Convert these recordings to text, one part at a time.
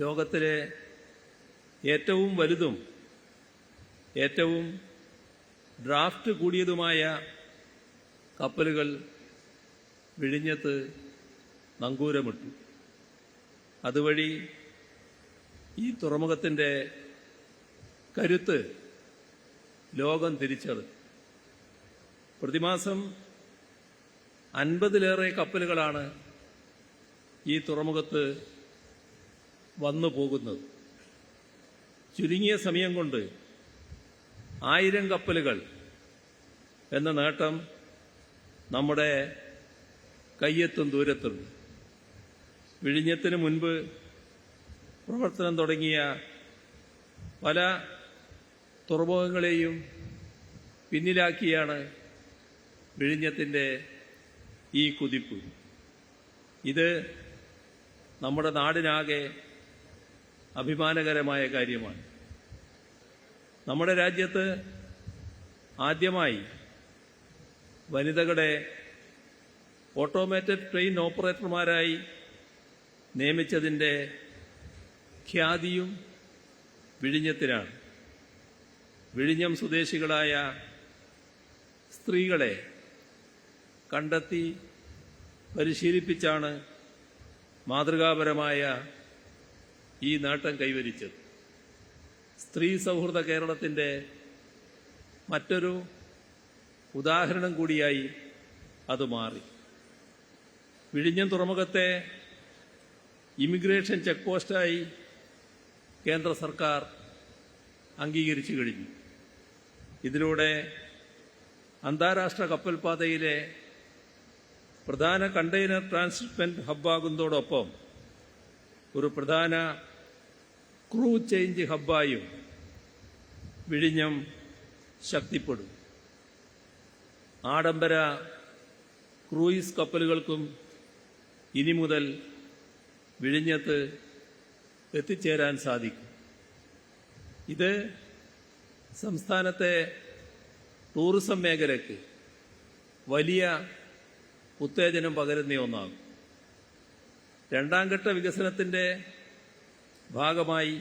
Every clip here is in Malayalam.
ലോകത്തിലെ ഏറ്റവും വലുതും ഏറ്റവും ഡ്രാഫ്റ്റ് കൂടിയതുമായ കപ്പലുകൾ വിഴിഞ്ഞത്ത് നങ്കൂരമിട്ടു. അതുവഴി ഈ തുറമുഖത്തിന്റെ കരുത്ത് ലോകം തിരിച്ചറി പ്രതിമാസം അൻപതിലേറെ കപ്പലുകളാണ് ഈ തുറമുഖത്ത് വന്നു പോകുന്നത്. ചുരുങ്ങിയ സമയം കൊണ്ട് ആയിരം കപ്പലുകൾ എന്ന നേട്ടം നമ്മുടെ കയ്യെത്തും ദൂരത്തുണ്ട് വിഴിഞ്ഞത്തിന് മുൻപ് പ്രവർത്തനം തുടങ്ങിയ പല തുറമുഖങ്ങളെയും പിന്നിലാക്കിയാണ് വിഴിഞ്ഞത്തിന്റെ ഈ കുതിപ്പ്. ഇത് നമ്മുടെ നാടിനാകെ അഭിമാനകരമായ കാര്യമാണ്. നമ്മുടെ രാജ്യത്ത് ആദ്യമായി വനിതകളെ ഓട്ടോമേറ്റഡ് ട്രെയിൻ ഓപ്പറേറ്റർമാരായി നിയമിച്ചതിന്റെ ഖ്യാതിയും വിഴിഞ്ഞത്തിനാണ് വിഴിഞ്ഞം സ്വദേശികളായ സ്ത്രീകളെ കണ്ടെത്തി പരിശീലിപ്പിച്ചാണ് മാതൃകാപരമായ ഈ നേട്ടം കൈവരിച്ചത്. സ്ത്രീ സൗഹൃദ കേരളത്തിന്റെ മറ്റൊരു ഉദാഹരണം കൂടിയായി അത് മാറി. വിഴിഞ്ഞം തുറമുഖത്തെ ഇമിഗ്രേഷൻ ചെക്ക് പോസ്റ്റായി കേന്ദ്ര സർക്കാർ അംഗീകരിച്ചു കഴിഞ്ഞു. ഇതിലൂടെ അന്താരാഷ്ട്ര കപ്പൽപാതയിലെ പ്രധാന കണ്ടെയ്നർ ട്രാൻസ്ഷിപ്മെന്റ് ഹബ്ബാകുന്നതോടൊപ്പം ഒരു പ്രധാന ക്രൂ ചേഞ്ച് ഹബ്ബായും വിഴിഞ്ഞം ശക്തിപ്പെടും. ആഡംബര ക്രൂയിസ് കപ്പലുകൾക്കും ഇനി മുതൽ വിഴിഞ്ഞത്ത് എത്തിച്ചേരാൻ സാധിക്കും. ഇത് സംസ്ഥാനത്തെ ടൂറിസം മേഖലയ്ക്ക് വലിയ ഉത്തേജനം പകരുന്ന ഒന്നാകും. രണ്ടാം ഘട്ട വികസനത്തിന്റെ ഭാഗമായി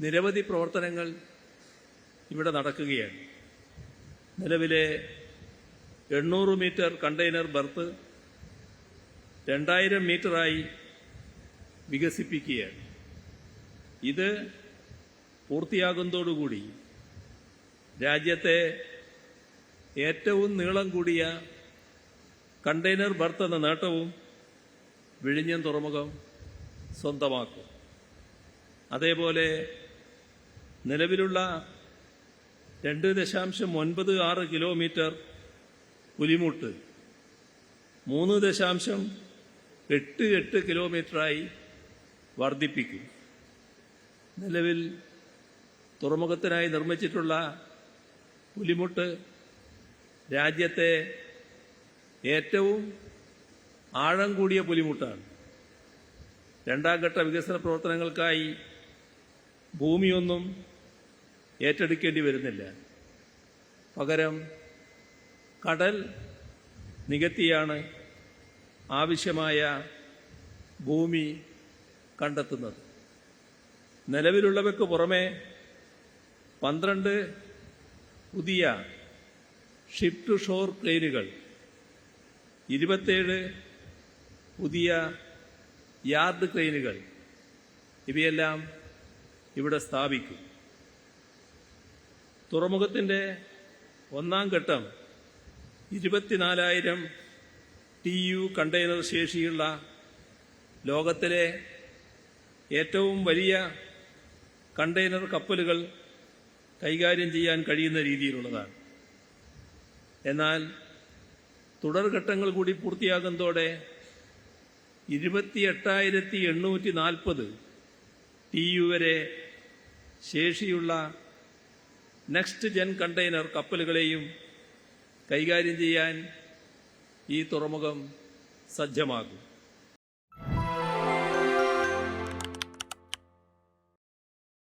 നിരവധി പ്രവർത്തനങ്ങൾ ഇവിടെ നടക്കുകയാണ്. നിലവിലെ എണ്ണൂറ് മീറ്റർ കണ്ടെയ്നർ ബർത്ത് രണ്ടായിരം മീറ്ററായി വികസിപ്പിക്കുകയാണ്. ഇത് പൂർത്തിയാകുന്നതോടുകൂടി രാജ്യത്തെ ഏറ്റവും നീളം കൂടിയ കണ്ടെയ്നർ ബർത്ത് എന്ന നേട്ടവും വിഴിഞ്ഞം തുറമുഖം സ്വന്തമാക്കും. അതേപോലെ നിലവിലുള്ള രണ്ട് ദശാംശം ഒൻപത് ആറ് കിലോമീറ്റർ പുലിമുട്ട് മൂന്ന് ദശാംശം എട്ട് എട്ട് കിലോമീറ്ററായി വർദ്ധിപ്പിക്കും. നിലവിൽ തുറമുഖത്തിനായി നിർമ്മിച്ചിട്ടുള്ള പുലിമുട്ട് രാജ്യത്തെ ഏറ്റവും ആഴം കൂടിയ പുലിമുട്ടാണ്. രണ്ടാം ഘട്ട വികസന പ്രവർത്തനങ്ങൾക്കായി ഭൂമിയൊന്നും ഏറ്റെടുക്കേണ്ടി വരുന്നില്ല. പകരം കടൽ നികത്തിയാണ് ആവശ്യമായ ഭൂമി കണ്ടെത്തുന്നത്. നിലവിലുള്ളവയ്ക്ക് പുറമെ പന്ത്രണ്ട് പുതിയ ഷിപ്പ് ടു ഷോർ പ്ലെയിനുകൾ ഇരുപത്തേഴ് പുതിയ യാർഡ് ക്രെയിനുകൾ ഇവയെല്ലാം ഇവിടെ സ്ഥാപിക്കും. തുറമുഖത്തിന്റെ ഒന്നാം ഘട്ടം ഇരുപത്തിനാലായിരം ടി യു കണ്ടെയ്നർ ശേഷിയുള്ള ലോകത്തിലെ ഏറ്റവും വലിയ കണ്ടെയ്നർ കപ്പലുകൾ കൈകാര്യം ചെയ്യാൻ കഴിയുന്ന രീതിയിലുള്ളതാണ്. എന്നാൽ തുടർഘട്ടങ്ങൾ കൂടി പൂർത്തിയാകുന്നതോടെ ഇരുപത്തി എട്ടായിരത്തി എണ്ണൂറ്റി നാൽപ്പത് ടി യു വരെ ശേഷിയുള്ള നെക്സ്റ്റ് ജെൻ കണ്ടെയ്നർ കപ്പലുകളെയും കൈകാര്യം ചെയ്യാൻ ഈ തുറമുഖം സജ്ജമാകും.